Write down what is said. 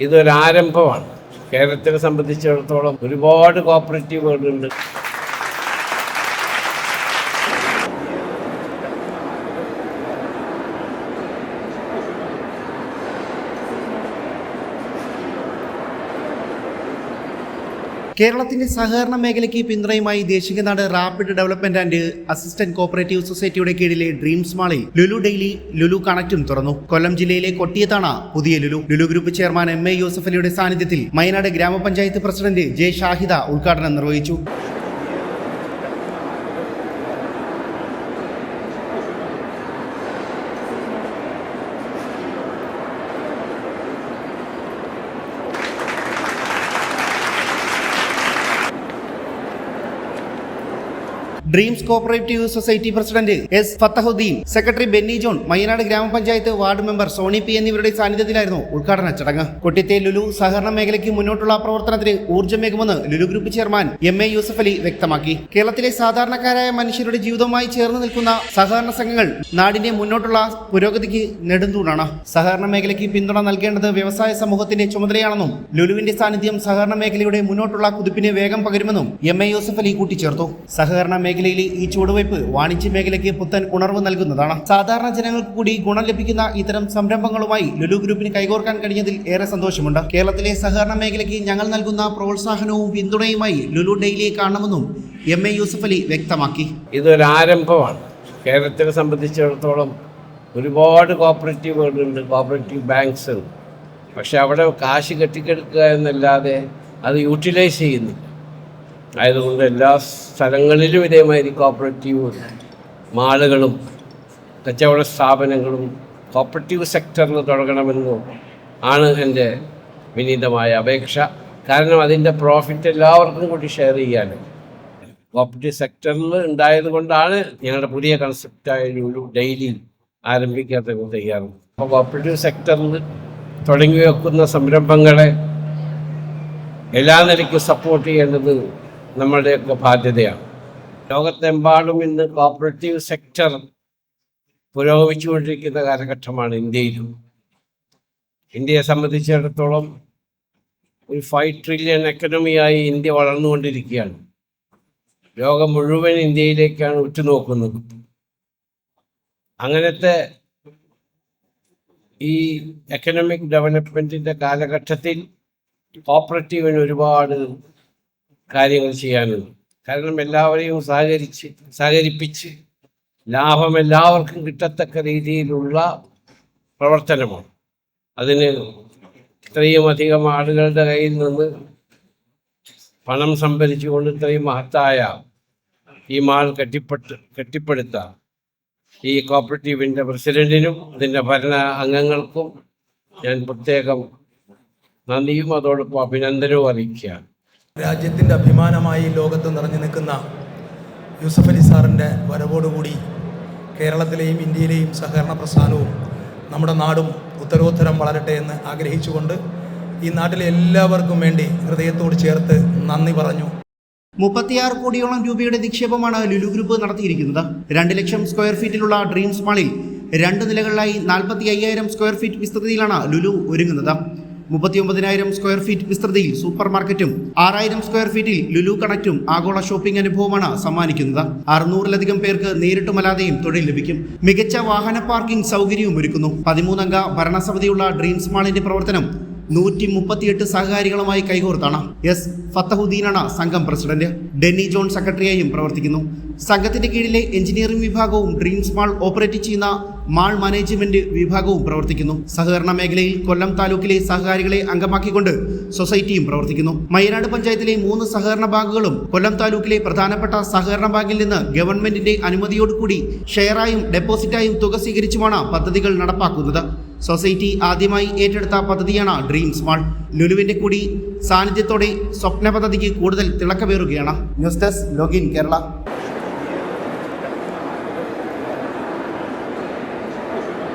ഇതൊരാരംഭമാണ്. കേരളത്തിനെ സംബന്ധിച്ചിടത്തോളം ഒരുപാട് കോപ്പറേറ്റീവുകളുണ്ട് കേരളത്തിന്റെ സഹകരണ മേഖലയ്ക്ക് പിന്തുണയുമായി Deshikanad rapid development and assistant cooperative സൊസൈറ്റിയുടെ കീഴിലെ ഡ്രീംസ് മാളിൽ ലുലു ഡെയിലി ലുലു കണക്റ്റും തുറന്നു. കൊല്ലം ജില്ലയിലെ കൊട്ടിയത്താണ് പുതിയ Lulu. Lulu group chairman M A യൂസഫലിയുടെ സാന്നിധ്യത്തിൽ മയനാട് ഗ്രാമപഞ്ചായത്ത് പ്രസിഡന്റ് ജെ ഷാഹിദ ഉദ്ഘാടനം നിർവഹിച്ചു. Dreams cooperative society president S Fathahuddeen secretary Benny John Mayyanad ഗ്രാമപഞ്ചായത്ത് വാർഡ് മെമ്പർ സോണി പി എന്നിവരുടെ സാന്നിധ്യത്തിലായിരുന്നു ഉദ്ഘാടന ചടങ്ങ്. കൊട്ടിത്തെ ലുലു സഹകരണ മേഖലയ്ക്ക് മുന്നോട്ടുള്ള പ്രവർത്തനത്തിന് ഊർജമേകുമെന്ന് Lulu group chairman M A Yusuf Ali വ്യക്തമാക്കി. കേരളത്തിലെ സാധാരണക്കാരായ മനുഷ്യരുടെ ജീവിതവുമായി ചേർന്ന് നിൽക്കുന്ന സഹകരണ സംഘങ്ങൾ നാടിന്റെ മുന്നോട്ടുള്ള പുരോഗതിക്ക് നെടുന്തൂണാണ് സഹകരണ മേഖലയ്ക്ക് പിന്തുണ നൽകേണ്ടത് വ്യവസായ സമൂഹത്തിന്റെ ചുമതലയാണെന്നും ലുലുവിന്റെ സാന്നിധ്യം സഹകരണ മേഖലയുടെ മുന്നോട്ടുള്ള കുതിപ്പിന് വേഗം പകരുമെന്നും എം എ യൂസഫ് അലി കൂട്ടിച്ചേർത്തു. സഹകരണ മേഖലയിലെ ഈ ചുവടുവയ്പ് വാണിജ്യ മേഖലയ്ക്ക് പുത്തൻ ഉണർവ് നൽകുന്നതാണ്. സാധാരണ ജനങ്ങൾക്ക് കൂടി ഗുണം ലഭിക്കുന്ന ഇത്തരം സംരംഭങ്ങളുമായി ലുലു ഗ്രൂപ്പിന് കൈകോർക്കാൻ കഴിഞ്ഞതിൽ ഏറെ സന്തോഷമുണ്ട്. കേരളത്തിലെ സഹകരണ മേഖലയ്ക്ക് ഞങ്ങൾ നൽകുന്ന പ്രോത്സാഹനവും പിന്തുണയുമായി ലുലു ഡെയിലിയെ കാണണമെന്നും എം എ യൂസഫ് അലി വ്യക്തമാക്കി. ഇതൊരാരംഭമാണ് കേരളത്തിനെ സംബന്ധിച്ചിടത്തോളം ഒരുപാട് കോപ്പറേറ്റീവുകളുണ്ട് കോപ്പറേറ്റീവ് ബാങ്ക്സ് ഉണ്ട് പക്ഷെ അവിടെ കാശ് കെട്ടിക്കെടുക്കുക എന്നല്ലാതെ അത് യൂട്ടിലൈസ് ചെയ്യുന്നില്ല. ആയതുകൊണ്ട് എല്ലാ സ്ഥലങ്ങളിലും ഇതേമാതിരി കോപ്പറേറ്റീവ് മാളുകളും കച്ചവട സ്ഥാപനങ്ങളും കോപ്പറേറ്റീവ് സെക്ടറിൽ തുടങ്ങണമെന്നും ആണ് എന്റെ വിനീതമായ അപേക്ഷ. കാരണം അതിന്റെ പ്രോഫിറ്റ് എല്ലാവർക്കും കൂടി ഷെയർ ചെയ്യാൻ കോപ്പറേറ്റീവ് സെക്ടറിൽ ഉണ്ടായത് കൊണ്ടാണ് ഞങ്ങളുടെ പുതിയ കൺസെപ്റ്റായ ഒരു ഡെയിലി ആരംഭിക്കാത്ത തയ്യാറും അപ്പോൾ കോപ്പറേറ്റീവ് സെക്ടറിൽ തുടങ്ങി വെക്കുന്ന സംരംഭങ്ങളെ എല്ലാ നിലയ്ക്കും സപ്പോർട്ട് ചെയ്യേണ്ടത് നമ്മളുടെയൊക്കെ ബാധ്യതയാണ്. ലോകത്തെമ്പാടും ഇന്ന് കോപ്പറേറ്റീവ് സെക്ടർ പുരോഗമിച്ചുകൊണ്ടിരിക്കുന്ന കാലഘട്ടമാണ് ഇന്ത്യയിലും. ഇന്ത്യയെ സംബന്ധിച്ചിടത്തോളം ഒരു ഫൈവ് ട്രില്യൺ എക്കണമിയായി ഇന്ത്യ വളർന്നുകൊണ്ടിരിക്കുകയാണ്. ലോകം മുഴുവൻ ഇന്ത്യയിലേക്കാണ് ഉറ്റുനോക്കുന്നത്. അങ്ങനത്തെ ഈ എക്കണോമിക് ഡെവലപ്മെന്റിന്റെ കാലഘട്ടത്തിൽ കോപ്പറേറ്റീവിന് ഒരുപാട് കാര്യങ്ങൾ ചെയ്യാനുണ്ട് കാരണം എല്ലാവരെയും സഹകരിച്ച് സഹകരിപ്പിച്ച് ലാഭം എല്ലാവർക്കും കിട്ടത്തക്ക രീതിയിലുള്ള പ്രവർത്തനമാണ്. അതിന് ഇത്രയും അധികം ആളുകളുടെ കയ്യിൽ നിന്ന് പണം സംഭരിച്ചുകൊണ്ട് ഇത്രയും മഹത്തായ ഈ മാൾ കെട്ടിപ്പട്ട് കെട്ടിപ്പടുത്ത ഈ കോപ്പറേറ്റീവിന്റെ പ്രസിഡന്റിനും അതിന്റെ ഭരണ അംഗങ്ങൾക്കും ഞാൻ പ്രത്യേകം നന്ദിയും അതോടൊപ്പം അഭിനന്ദനവും അറിയിക്കുകയാണ്. രാജ്യത്തിന്റെ അഭിമാനമായി ലോകത്ത് നിറഞ്ഞു നിൽക്കുന്ന യൂസഫ് അലി സാറിന്റെ വരവോടുകൂടി കേരളത്തിലെയും ഇന്ത്യയിലെയും സഹകരണ പ്രസ്ഥാനവും നമ്മുടെ നാടും ഉത്തരോത്തരം വളരട്ടെ എന്ന് ആഗ്രഹിച്ചുകൊണ്ട് ഈ നാട്ടിലെ എല്ലാവർക്കും വേണ്ടി ഹൃദയത്തോട് ചേർത്ത് നന്ദി പറഞ്ഞു. മുപ്പത്തിയാറ് കോടിയോളം രൂപയുടെ നിക്ഷേപമാണ് ലുലു ഗ്രൂപ്പ് നടത്തിയിരിക്കുന്നത്. രണ്ട് ലക്ഷം സ്ക്വയർ ഫീറ്റിലുള്ള ഡ്രീംസ് മാളിൽ രണ്ട് നിലകളിലായി നാൽപ്പത്തി അയ്യായിരം സ്ക്വയർ ഫീറ്റ് വിസ്തൃതിയിലാണ് ലുലു ഒരുങ്ങുന്നത്. മുപ്പത്തിയൊമ്പതിനായിരം സ്ക്വയർ ഫീറ്റ് വിസ്തൃതിയിൽ സൂപ്പർ മാർക്കറ്റും ആറായിരം സ്ക്വയർ ഫീറ്റിൽ ലുലു കണക്റ്റും ആഗോള ഷോപ്പിംഗ് അനുഭവമാണ് സമ്മാനിക്കുന്നത്. അറുന്നൂറിലധികം പേർക്ക് നേരിട്ടുമല്ലാതെയും തൊഴിൽ ലഭിക്കും. മികച്ച വാഹന പാർക്കിംഗ് സൗകര്യവും ഒരുക്കുന്നു. പതിമൂന്നംഗ ഭരണസമിതിയുള്ള ഡ്രീംസ് മാളിന്റെ പ്രവർത്തനം നൂറ്റി മുപ്പത്തിയെട്ട് സഹകാരികളുമായി കൈകോർത്താണ്. എസ്. ഫത്തഹുദ്ദീനാണ് സംഘം പ്രസിഡന്റ്. ഡെന്നി ജോൺ സെക്രട്ടറിയായും പ്രവർത്തിക്കുന്നു. സംഘത്തിന്റെ കീഴിലെ എഞ്ചിനീയറിംഗ് വിഭാഗവും ഡ്രീംസ് മാൾ ഓപ്പറേറ്റ് ചെയ്യുന്ന മാൾ മാനേജ്മെന്റ് വിഭാഗവും പ്രവർത്തിക്കുന്നു. സഹകരണ മേഖലയിൽ കൊല്ലം താലൂക്കിലെ സഹകാരികളെ അംഗമാക്കിക്കൊണ്ട് സൊസൈറ്റിയും പ്രവർത്തിക്കുന്നു. മയ്യനാട് പഞ്ചായത്തിലെ മൂന്ന് സഹകരണ ബാങ്കുകളും കൊല്ലം താലൂക്കിലെ പ്രധാനപ്പെട്ട സഹകരണ ബാങ്കിൽ നിന്ന് ഗവൺമെന്റിന്റെ അനുമതിയോടുകൂടി ഷെയറായും ഡെപ്പോസിറ്റായും തുക സ്വീകരിച്ചുമാണ് പദ്ധതികൾ നടപ്പാക്കുന്നത്. സൊസൈറ്റി ആദ്യമായി ഏറ്റെടുത്ത പദ്ധതിയാണ് ഡ്രീംസ് മാൾ ലുലുവിന്റെ കൂടി സാന്നിധ്യത്തോടെ സ്വപ്ന പദ്ധതിക്ക് കൂടുതൽ തിളക്കമേറുകയാണ്. News desk login Kerala. Thank you.